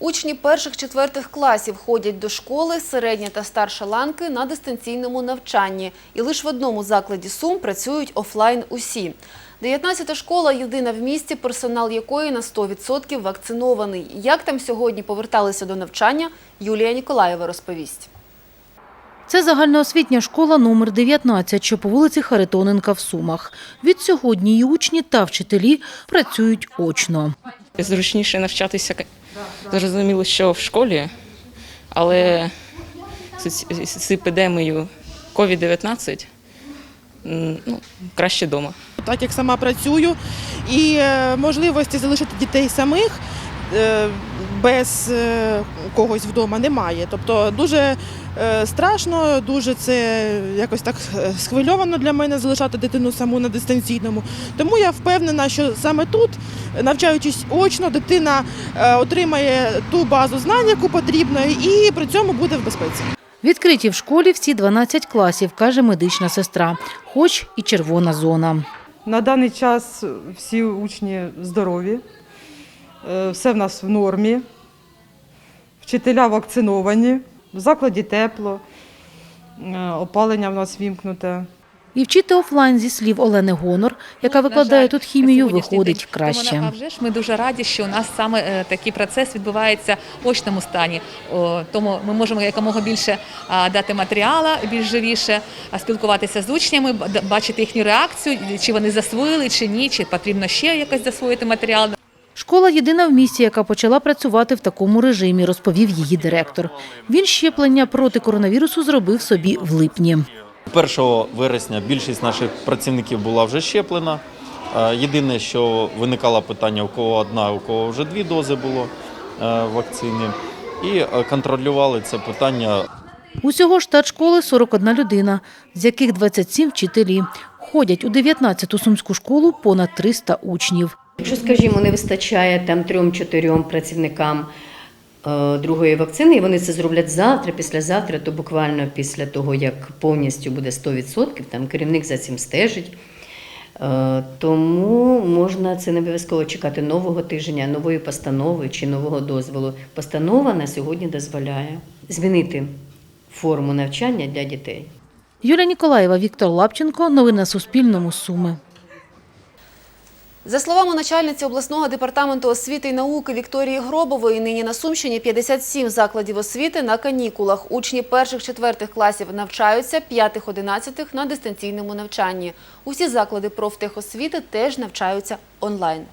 Учні перших-четвертих класів ходять до школи, середня та старша ланки на дистанційному навчанні. І лише в одному закладі Сум працюють офлайн усі. 19-та школа єдина в місті, персонал якої на 100% вакцинований. Як там сьогодні поверталися до навчання, Юлія Ніколаєва розповість. Це загальноосвітня школа номер 19, що по вулиці Харитоненка в Сумах. Від сьогодні її учні та вчителі працюють очно. Зручніше навчатися, зрозуміло, що в школі, але з епідемією COVID-19 ну, краще вдома. так як сама працюю, і е, можливості залишити дітей самих без е, когось вдома немає. Тобто дуже е, страшно, дуже це якось так е, схвильовано для мене залишати дитину саму на дистанційному. Тому я впевнена, що саме тут, навчаючись очно, дитина е, отримає ту базу знань, яку потрібно, і при цьому буде в безпеці. Відкриті в школі всі 12 класів, каже медична сестра, хоч і червона зона. На даний час всі учні здорові, е, все в нас в нормі, вчителя вакциновані, в закладі тепло, е, опалення в нас вімкнуте. І вчити офлайн, зі слів Олени Гонор, яка Ну, викладає тут хімію, виходить краще. Тому, а вже ж ми дуже раді, що у нас саме е, такий процес відбувається в очному стані. Тому ми можемо якомога більше дати матеріалу, більш живіше, спілкуватися з учнями, бачити їхню реакцію, чи вони засвоїли, чи ні, чи потрібно ще якось засвоїти матеріал. Школа єдина в місті, яка почала працювати в такому режимі, розповів її директор. Він щеплення проти коронавірусу зробив собі в липні. 1 вересня більшість наших працівників була вже щеплена. Е, Єдине, що виникало питання, у кого одна, у кого вже дві дози було е, вакцини. І е, контролювали це питання Усього штат школи 41 людина, з яких 27 вчителі. Ходять у 19-ту сумську школу понад 300 учнів. Якщо, скажімо, не вистачає там трьом-чотирьом працівникам е, другої вакцини, і вони це зроблять завтра, післязавтра, то буквально після того, як повністю буде 100%, там керівник за цим стежить. Е, Тому можна це не обов'язково чекати нового тижня, нової постанови чи нового дозволу. Постанова на сьогодні дозволяє змінити форму навчання для дітей. Юлія Ніколаєва, Віктор Лапченко. Новини на Суспільному. Суми. За словами начальниці обласного департаменту освіти і науки Вікторії Гробової, нині на Сумщині 57 закладів освіти на канікулах. Учні перших-четвертих класів навчаються, п'ятих-одинадцятих на дистанційному навчанні. Усі заклади профтехосвіти теж навчаються онлайн.